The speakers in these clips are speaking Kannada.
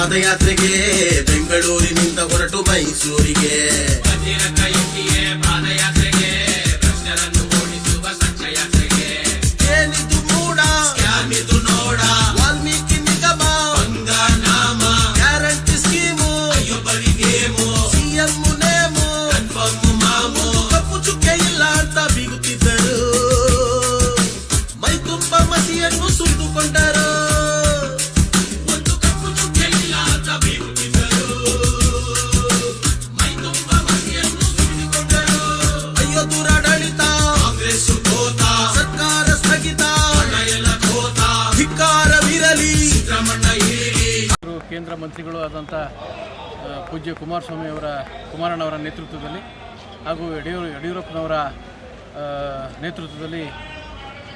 ಪಾದಯಾತ್ರೆಗೆ ಬೆಂಗಳೂರಿನಿಂದ ಹೊರಟು ಮೈಸೂರಿಗೆ. ಕೇಂದ್ರ ಮಂತ್ರಿಗಳು ಆದಂಥ ಪೂಜ್ಯ ಕುಮಾರಸ್ವಾಮಿ ಅವರ ಕುಮಾರಣ್ಣವರ ನೇತೃತ್ವದಲ್ಲಿ ಹಾಗೂ ಯಡಿಯೂರು, ಯಡಿಯೂರಪ್ಪನವರ ನೇತೃತ್ವದಲ್ಲಿ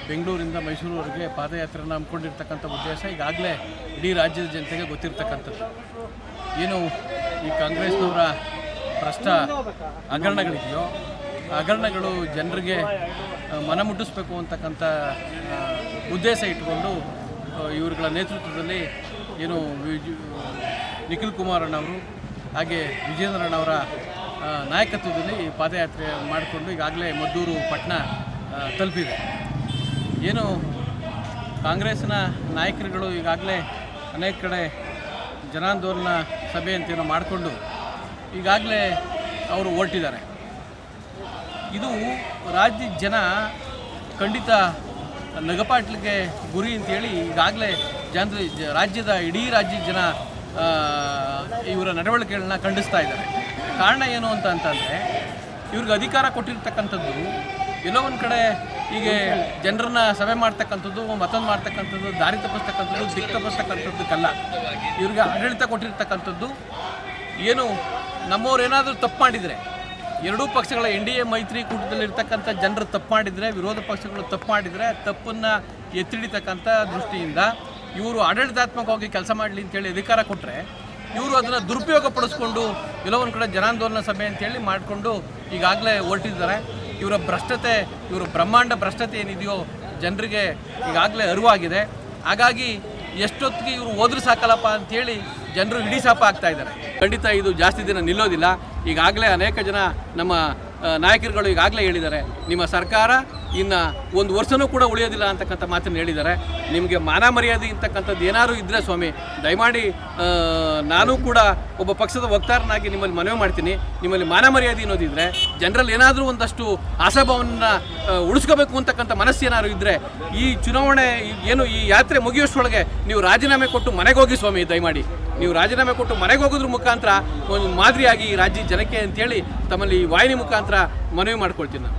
ಬೆಂಗಳೂರಿಂದ ಮೈಸೂರುವರೆಗೆ ಪಾದಯಾತ್ರೆಯನ್ನು ಹಮ್ಮಿಕೊಂಡಿರ್ತಕ್ಕಂಥ ಉದ್ದೇಶ ಈಗಾಗಲೇ ಇಡೀ ರಾಜ್ಯದ ಜನತೆಗೆ ಗೊತ್ತಿರ್ತಕ್ಕಂಥದ್ದು. ಏನು ಈ ಕಾಂಗ್ರೆಸ್ನವರ ಭ್ರಷ್ಟ ಹಗರಣಗಳಿದೆಯೋ ಹಗರಣಗಳು ಜನರಿಗೆ ಮನ ಮುಟ್ಟಿಸ್ಬೇಕು ಅಂತಕ್ಕಂಥ ಉದ್ದೇಶ ಇಟ್ಟುಕೊಂಡು ಇವರುಗಳ ನೇತೃತ್ವದಲ್ಲಿ ಏನು ನಿಖಿಲ್ ನಿಖಿಲ್ ಕುಮಾರಣ್ಣವರು ಹಾಗೆ ವಿಜೇಂದ್ರಣ್ಣವರ ಅಣ್ಣವರ ನಾಯಕತ್ವದಲ್ಲಿ ಈ ಪಾದಯಾತ್ರೆ ಮಾಡಿಕೊಂಡು ಈಗಾಗಲೇ ಮದ್ದೂರು ಪಟ್ಟಣ ತಲುಪಿದೆ. ಏನು, ಕಾಂಗ್ರೆಸ್ನ ನಾಯಕರುಗಳು ಈಗಾಗಲೇ ಅನೇಕ ಕಡೆ ಜನಾಂದೋಲನ ಸಭೆ ಅಂತೇನೋ ಮಾಡಿಕೊಂಡು ಈಗಾಗಲೇ ಅವರು ಹೊರಟಿದ್ದಾರೆ. ಇದು ರಾಜ್ಯದ ಜನ ಖಂಡಿತ ನಗಪಾಟ್ಲಿಗೆ ಗುರಿ ಅಂತೇಳಿ ಈಗಾಗಲೇ ಜನ ಜ- ರಾಜ್ಯದ ಇಡೀ ರಾಜ್ಯದ ಜನ ಇವರ ನಡವಳಿಕೆಗಳನ್ನ ಖಂಡಿಸ್ತಾ ಇದ್ದಾರೆ. ಕಾರಣ ಏನು ಅಂತ ಅಂತಂದರೆ, ಇವ್ರಿಗೆ ಅಧಿಕಾರ ಕೊಟ್ಟಿರ್ತಕ್ಕಂಥದ್ದು ಎಲ್ಲೋ ಒಂದು ಕಡೆ ಹೀಗೆ ಜನರನ್ನ ಸಭೆ ಮಾಡ್ತಕ್ಕಂಥದ್ದು, ಮತ್ತೊಂದು ಮಾಡ್ತಕ್ಕಂಥದ್ದು, ದಾರಿ ತಪ್ಪಿಸ್ತಕ್ಕಂಥದ್ದು, ದಿಕ್ಕು ತಪ್ಪಿಸ್ತಕ್ಕಂಥದ್ದಕ್ಕಲ್ಲ. ಇವ್ರಿಗೆ ಆಡಳಿತ ಕೊಟ್ಟಿರ್ತಕ್ಕಂಥದ್ದು ಏನು ನಮ್ಮವ್ರು ಏನಾದರೂ ತಪ್ಪು ಮಾಡಿದರೆ ಎರಡೂ ಪಕ್ಷಗಳ ಎನ್ ಡಿ ಎ ಮೈತ್ರಿಕೂಟದಲ್ಲಿರ್ತಕ್ಕಂಥ ಜನರು ತಪ್ಪು ಮಾಡಿದರೆ, ವಿರೋಧ ಪಕ್ಷಗಳು ತಪ್ಪು ಮಾಡಿದರೆ ತಪ್ಪನ್ನು ಎತ್ತಿಡಿತಕ್ಕಂಥ ದೃಷ್ಟಿಯಿಂದ ಇವರು ಆಡಳಿತಾತ್ಮಕವಾಗಿ ಕೆಲಸ ಮಾಡಲಿ ಅಂತೇಳಿ ಅಧಿಕಾರ ಕೊಟ್ಟರೆ ಇವರು ಅದನ್ನು ದುರುಪಯೋಗ ಪಡಿಸ್ಕೊಂಡು ಕೆಲವೊಂದು ಕಡೆ ಜನಾಂದೋಲನ ಸಭೆ ಅಂತೇಳಿ ಮಾಡಿಕೊಂಡು ಈಗಾಗಲೇ ಹೊರಟಿದ್ದಾರೆ. ಇವರ ಭ್ರಷ್ಟತೆ, ಇವರ ಬ್ರಹ್ಮಾಂಡ ಭ್ರಷ್ಟತೆ ಏನಿದೆಯೋ ಜನರಿಗೆ ಈಗಾಗಲೇ ಅರಿವಾಗಿದೆ. ಹಾಗಾಗಿ ಎಷ್ಟೊತ್ತಿಗೆ ಇವರು ಹೋದ್ರೆ ಸಾಕಲ್ಲಪ್ಪ ಅಂತೇಳಿ ಜನರು ಇಡೀ ಸಾಪ ಆಗ್ತಾ ಇದ್ದಾರೆ. ಖಂಡಿತ ಇದು ಜಾಸ್ತಿ ದಿನ ನಿಲ್ಲೋದಿಲ್ಲ. ಈಗಾಗಲೇ ಅನೇಕ ಜನ ನಮ್ಮ ನಾಯಕರುಗಳು ಈಗಾಗಲೇ ಹೇಳಿದ್ದಾರೆ ನಿಮ್ಮ ಸರ್ಕಾರ ಇನ್ನು ಒಂದು ವರ್ಷನೂ ಕೂಡ ಉಳಿಯೋದಿಲ್ಲ ಅಂತಕ್ಕಂಥ ಮಾತನ್ನು ಹೇಳಿದ್ದಾರೆ. ನಿಮಗೆ ಮಾನ ಮರ್ಯಾದೆ ಇಂತಕ್ಕಂಥದ್ದು ಏನಾದರೂ ಇದ್ದರೆ ಸ್ವಾಮಿ, ದಯಮಾಡಿ ನಾನು ಕೂಡ ಒಬ್ಬ ಪಕ್ಷದ ವಕ್ತಾರನಾಗಿ ನಿಮ್ಮಲ್ಲಿ ಮನವಿ ಮಾಡ್ತೀನಿ. ನಿಮ್ಮಲ್ಲಿ ಮಾನ ಮರ್ಯಾದೆ ಅನ್ನೋದಿದ್ರೆ, ಜನರಲ್ಲಿ ಏನಾದರೂ ಒಂದಷ್ಟು ಆಶಾಭಾವನ ಉಳಿಸ್ಕೋಬೇಕು ಅಂತಕ್ಕಂಥ ಮನಸ್ಸು ಏನಾದರೂ ಇದ್ದರೆ ಈ ಚುನಾವಣೆ ಏನು ಈ ಯಾತ್ರೆ ಮುಗಿಯೋಷ್ಟೊಳಗೆ ನೀವು ರಾಜೀನಾಮೆ ಕೊಟ್ಟು ಮನೆಗೆ ಹೋಗಿ ಸ್ವಾಮಿ, ದಯಮಾಡಿ. ನೀವು ರಾಜೀನಾಮೆ ಕೊಟ್ಟು ಮನೆಗೆ ಹೋಗೋದ್ರ ಮುಖಾಂತರ ಒಂದು ಮಾದರಿಯಾಗಿ ಈ ರಾಜ್ಯ ಜನಕ್ಕೆ ಅಂತೇಳಿ ತಮ್ಮಲ್ಲಿ ಈ ವಾಹಿನಿ ಮುಖಾಂತರ ಮನವಿ ಮಾಡ್ಕೊಳ್ತೀನಿ ನಾನು.